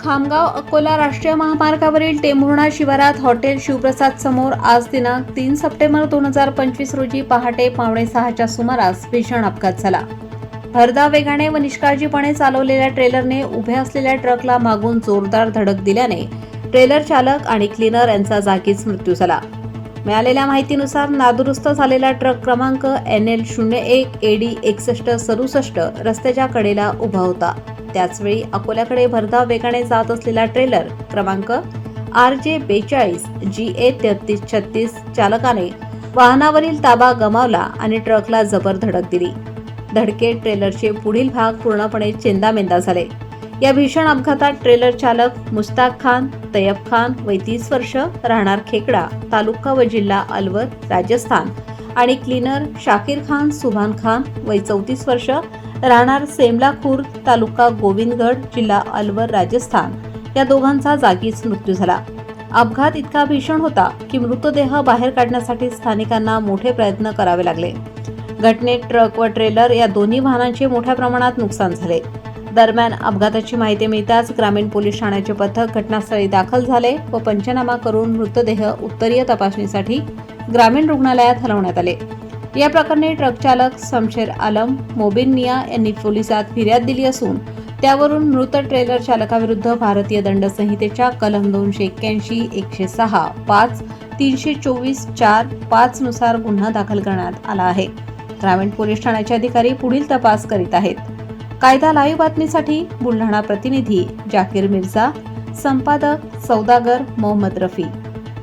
खामगाव अकोला राष्ट्रीय महामार्गावरील टेंभुर्णा शिवारात हॉटेल शिवप्रसाद समोर आज दिनांक तीन सप्टेंबर दोन हजार पंचवीस रोजी पहाटे पावणे सहाच्या सुमारास भीषण अपघात झाला. भरदा वेगाने व निष्काळजीपणे चालवलेल्या ट्रेलरने उभ्या असलेल्या ट्रकला मागून जोरदार धडक दिल्याने ट्रेलर चालक आणि क्लीनर यांचा जागीच मृत्यू झाला. मिळालेल्या माहितीनुसार नादुरुस्त झालेला ट्रक क्रमांक एन एल शून्य एक एडी एकसष्ट सदुसष्ट रस्त्याच्या कडेला उभा होता. त्याचवेळी अकोल्याकडे भरधाव वेगाने जात असलेला ट्रेलर क्रमांक आर जे बेचाळीस जी ए तेहतीस छत्तीस चालकाने वाहनावरील ताबा गमावला आणि ट्रकला जबर धडक दिली. धडकेत ट्रेलरचे पुढील भाग पूर्णपणे चेंदामेंदा झाले. या भीषण अपघातात ट्रेलर चालक मुस्ताक खान तयब खान वय तीस वर्ष राहणार खेकडा तालुका व जिल्हा अलवर राजस्थान आणि क्लीनर शाकीर खान सुभान खान वय चौतीस वर्ष राहणार सेमला खुर्द तालुका गोविंदगड जिल्हा अलवर राजस्थान. या दोघांचा जागीच मृत्यू झाला. अपघात इतका भीषण होता की मृतदेह बाहेर काढण्यासाठी स्थानिकांना मोठे प्रयत्न करावे लागले. घटनेत ट्रक व ट्रेलर या दोन्ही वाहनांचे मोठ्या प्रमाणात नुकसान झाले. दरम्यान अपघाताची माहिती मिळताच ग्रामीण पोलीस ठाण्याचे पथक घटनास्थळी दाखल झाले व पंचनामा करून मृतदेह उत्तरीय तपासणीसाठी ग्रामीण रुग्णालयात हलवण्यात आले. या प्रकरणी ट्रक चालक शमशेर आलम मोबिन मिया यांनी पोलिसात फिर्याद दिली असून त्यावरून मृत ट्रेलर चालकाविरुद्ध भारतीय दंड संहितेच्या कलम दोनशे एक्क्याऐंशी एकशे सहा पाच तीनशे चोवीस चार पाच नुसार गुन्हा दाखल करण्यात आला आहे. ग्रामीण पोलीस ठाण्याचे अधिकारी पुढील तपास करीत आहेत. कायदा लाईव्ह बातमीसाठी बुलढाणा प्रतिनिधी जाकीर मिर्झा संपादक सौदागर मोहम्मद रफी.